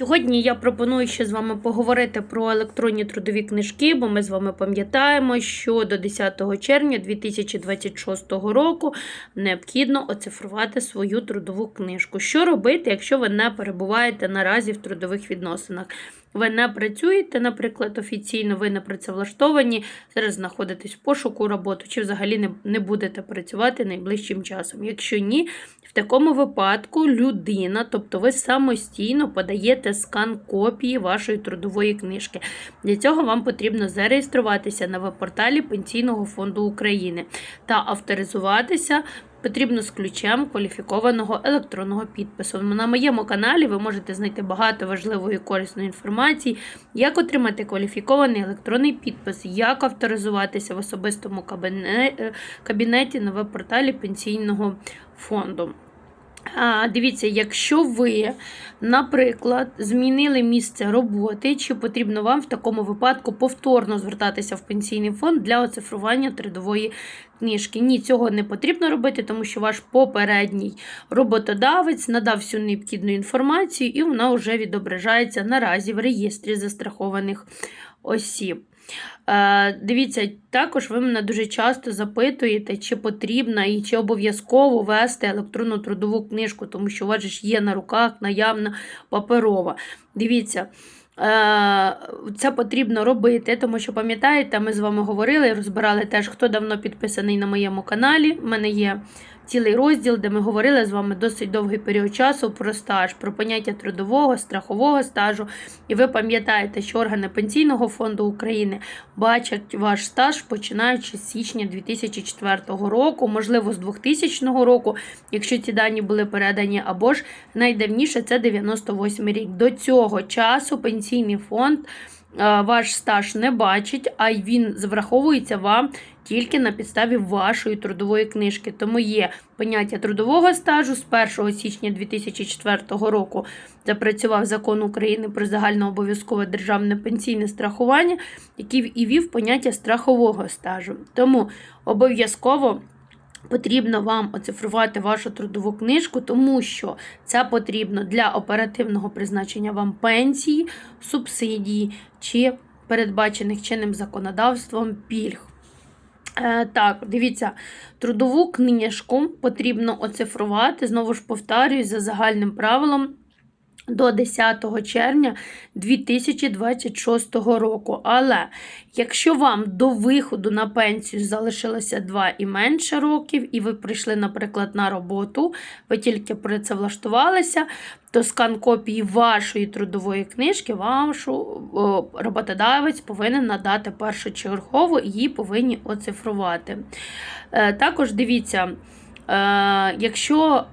Сьогодні я пропоную ще з вами поговорити про електронні трудові книжки, бо ми з вами пам'ятаємо, що до 10 червня 2026 року необхідно оцифрувати свою трудову книжку. Що робити, якщо ви не перебуваєте наразі в трудових відносинах? Ви не працюєте, наприклад, офіційно, ви не працевлаштовані, зараз знаходитесь в пошуку роботи, чи взагалі не, не будете працювати найближчим часом. Якщо ні, в такому випадку людина, тобто ви самостійно подаєте скан копії вашої трудової книжки. Для цього вам потрібно зареєструватися на веб-порталі Пенсійного фонду України та авторизуватися. Потрібно з ключем кваліфікованого електронного підпису. На моєму каналі ви можете знайти багато важливої і корисної інформації, як отримати кваліфікований електронний підпис, як авторизуватися в особистому кабінеті на веб-порталі Пенсійного фонду. Дивіться, якщо ви, наприклад, змінили місце роботи, чи потрібно вам в такому випадку повторно звертатися в пенсійний фонд для оцифрування трудової книжки? Ні, цього не потрібно робити, тому що ваш попередній роботодавець надав всю необхідну інформацію, і вона вже відображається наразі в реєстрі застрахованих осіб. Е, Дивіться, також ви мене дуже часто запитуєте, чи потрібно і чи обов'язково вести електронну трудову книжку, тому що у вас ж є на руках наявна паперова. Дивіться. е, Це потрібно робити, тому що пам'ятаєте, ми з вами говорили розбирали теж, хто давно підписаний на моєму каналі. У мене є цілий розділ, де ми говорили з вами досить довгий період часу про стаж, про поняття трудового, страхового стажу. І ви пам'ятаєте, що органи Пенсійного фонду України бачать ваш стаж починаючи з січня 2004 року, можливо, з 2000 року, якщо ці дані були передані, або ж найдавніше це 98 рік. До цього часу пенсійний фонд. Е, Ваш стаж не бачить, а він враховується вам тільки на підставі вашої трудової книжки. Тому є поняття трудового стажу з 1 січня 2004 року запрацював закон України про загальнообов'язкове державне пенсійне страхування, який і вів поняття страхового стажу. Тому обов'язково. Потрібно вам оцифрувати вашу трудову книжку, тому що це потрібно для оперативного призначення вам пенсії, субсидії чи передбачених чинним законодавством пільг. Е, Так, дивіться, трудову книжку потрібно оцифрувати, знову ж повторюю, за загальним правилом до 10 червня 2026 року. Але якщо вам до виходу на пенсію залишилося 2 і менше років, і ви прийшли, наприклад, на роботу, ви тільки працевлаштувалися, то скан копії вашої трудової книжки вашу роботодавець повинен надати першочергово і її повинні оцифрувати. Е, також дивіться, е, якщо.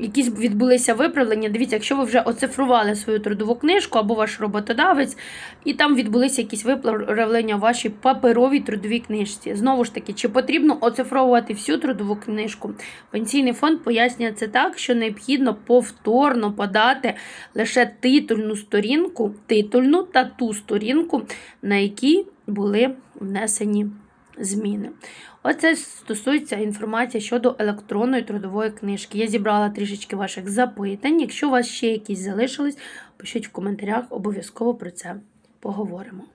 Якісь відбулися виправлення. Дивіться, якщо ви вже оцифрували свою трудову книжку або ваш роботодавець, і там відбулися якісь виправлення в вашій паперовій трудовій книжці. Знову ж таки, чи потрібно оцифровувати всю трудову книжку? Пенсійний фонд пояснює це так, що необхідно повторно подати лише титульну сторінку, титульну та ту сторінку, на якій були внесені зміни. Оце стосується інформації щодо електронної трудової книжки. Я зібрала трішечки ваших запитань. Якщо у вас ще якісь залишились, пишіть в коментарях, обов'язково про це поговоримо.